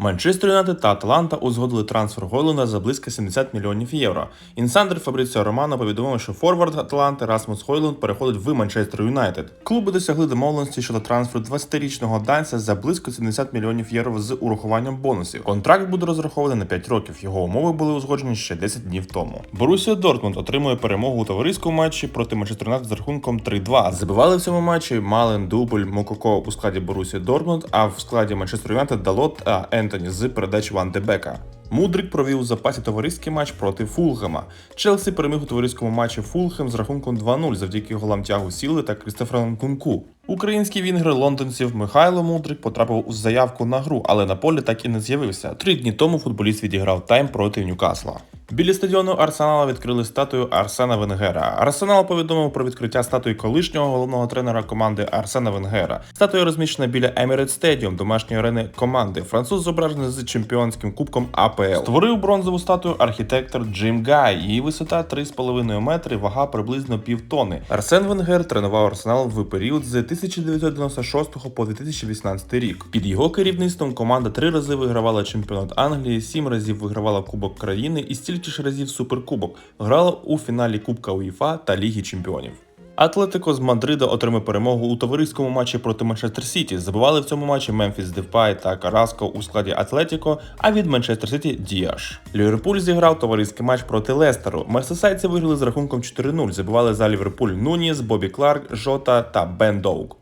Манчестер Юнайтед та Аталанта узгодили трансфер Гойлунда за близько 70 мільйонів євро. Інсандер Фабріціо Романо повідомив, що форвард Аталанти Расмус Хойлунд переходить в Манчестер Юнайтед. Клуби досягли домовленості щодо трансферу 20-річного данця за близько 70 мільйонів євро з урахуванням бонусів. Контракт буде розрахований на 5 років. Його умови були узгоджені ще 10 днів тому. Борусія Дортмунд отримує перемогу у товариському матчі проти Манчестер Юнайтед з рахунком 3-2. Забивали в цьому матчі Мален, Дубль, Мококо у складі Борусія Дортмунд, а в складі Манчестер Юнайтед Далот та Ентоні з передач Ван Дебека. Мудрик провів у запасі товариський матч проти Фулхема. Челсі переміг у товариському матчі Фулхем з рахунком 2-0 завдяки голам Тягу Сіли та Крістофера Кунку. Український вінгер лондонців Михайло Мудрик потрапив у заявку на гру, але на полі так і не з'явився. Три дні тому футболіст відіграв тайм проти Ньюкасла. Біля стадіону Арсенала відкрили статую Арсена Венгера. Арсенал повідомив про відкриття статуї колишнього головного тренера команди Арсена Венгера. Статуя розміщена біля Emirates Stadium, домашньої арени команди. Француз зображений з чемпіонським кубком АПЛ. Створив бронзову статую архітектор Джим Гай. Її висота 3,5 метри, вага приблизно півтони. Арсен Венгер тренував Арсенал в період з 1996 по 2018 рік. Під його керівництвом команда три рази вигравала чемпіонат Англії, сім разів вигравала Кубок країни і стільки найбільше разів суперкубок, грала у фіналі Кубка УЄФА та Ліги Чемпіонів. Атлетико з Мадрида отримав перемогу у товариському матчі проти Манчестер Сіті. Забивали в цьому матчі Мемфіс Девпай та Караско у складі Атлетіко, а від Манчестер Сіті Діаш. Ліверпуль зіграв товариський матч проти Лестеру. Мерсесайці виграли з рахунком 4-0. Забивали за Ліверпуль Нуніс, Бобі Кларк, Жота та Бен Доук.